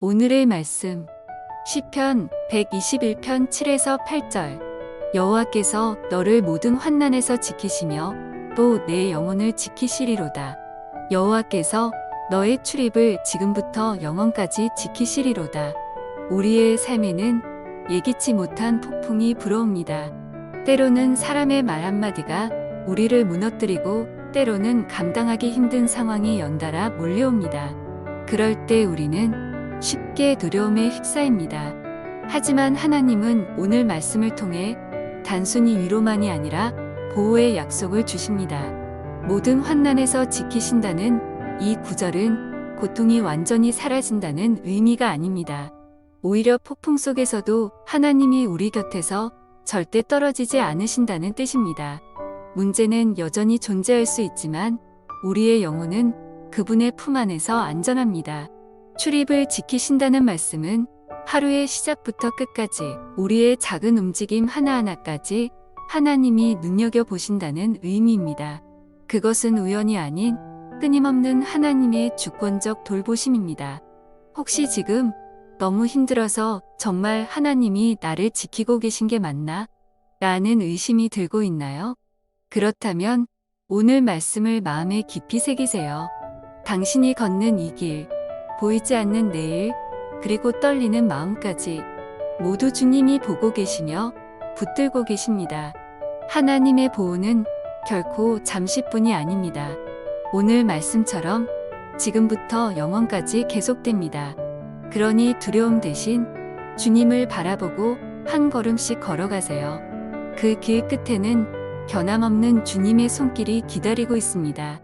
오늘의 말씀. 시편 121편 7에서 8절. 여호와께서 너를 모든 환난에서 지키시며 또 내 영혼을 지키시리로다. 여호와께서 너의 출입을 지금부터 영원까지 지키시리로다. 우리의 삶에는 예기치 못한 폭풍이 불어옵니다. 때로는 사람의 말 한마디가 우리를 무너뜨리고 때로는 감당하기 힘든 상황이 연달아 몰려옵니다. 그럴 때 우리는 쉽게 두려움에 휩싸입니다. 하지만 하나님은 오늘 말씀을 통해 단순히 위로만이 아니라 보호의 약속을 주십니다. 모든 환난에서 지키신다는 이 구절은 고통이 완전히 사라진다는 의미가 아닙니다. 오히려 폭풍 속에서도 하나님이 우리 곁에서 절대 떨어지지 않으신다는 뜻입니다. 문제는 여전히 존재할 수 있지만 우리의 영혼은 그분의 품 안에서 안전합니다. 출입을 지키신다는 말씀은 하루의 시작부터 끝까지 우리의 작은 움직임 하나하나까지 하나님이 눈여겨보신다는 의미입니다. 그것은 우연이 아닌 끊임없는 하나님의 주권적 돌보심입니다. 혹시 지금 너무 힘들어서 정말 하나님이 나를 지키고 계신 게 맞나? 라는 의심이 들고 있나요? 그렇다면 오늘 말씀을 마음에 깊이 새기세요. 당신이 걷는 이 길, 보이지 않는 내일, 그리고 떨리는 마음까지 모두 주님이 보고 계시며 붙들고 계십니다. 하나님의 보호는 결코 잠시뿐이 아닙니다. 오늘 말씀처럼 지금부터 영원까지 계속됩니다. 그러니 두려움 대신 주님을 바라보고 한 걸음씩 걸어가세요. 그 길 끝에는 변함없는 주님의 손길이 기다리고 있습니다.